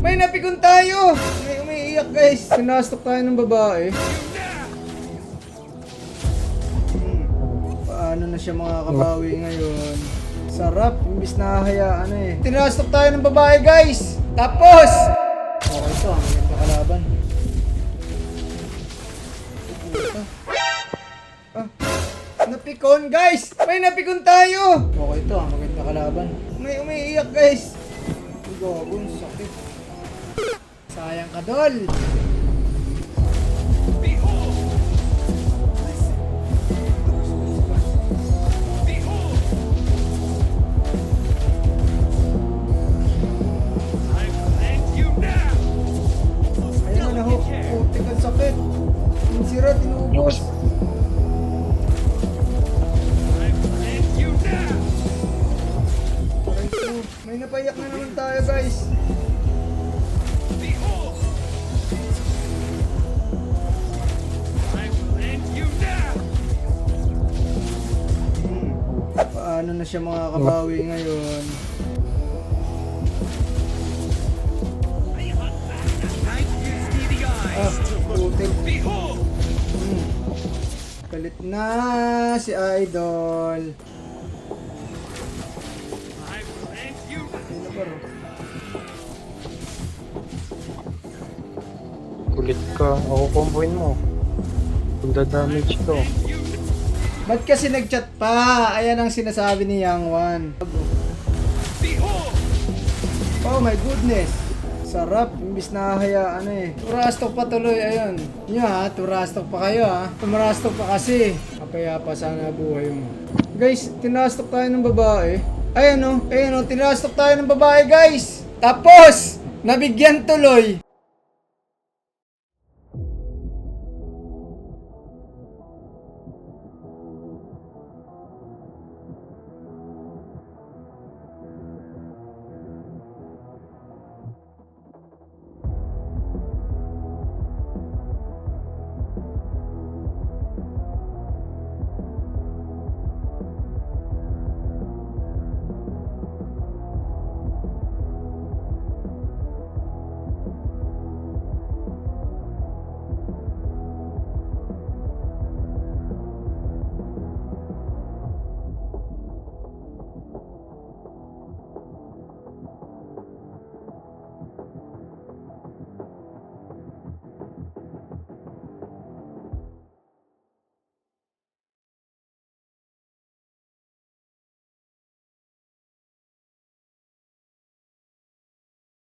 May napikon tayo! May umiiyak guys. Sinastok tayo ng babae. Paano na siya makakabawi ngayon? Sarap, imbis na hayaan eh. Tinastok tayo ng babae guys! Tapos! Okay to, ang maganda kalaban. Puta. Ah, napikon guys! May napikon tayo! Okay to, ang maganda kalaban. May umiiyak guys! Ang sakit. Sayang ka, Dol! Yung sira, tinubos. May napayak na naman tayo guys. Paano na siya makakabawi ngayon? Ah, putik. Hmm. Galit na si Idol. Kulit ka. Ako comboin mo. Kung damage to. Ba't kasi nag-chat pa? Ayan ang sinasabi ni Yang Wan. Oh my goodness. Sarap, imbis na haya ano eh. Turastok pa tuloy, ayun. Nyo ha, turastok pa kayo ha. Tumarastok pa kasi. Kapaya pa sana buhay mo. Guys, tinastok tayo ng babae. Ayan o, ayun o, tinastok tayo ng babae guys. Tapos, nabigyan tuloy.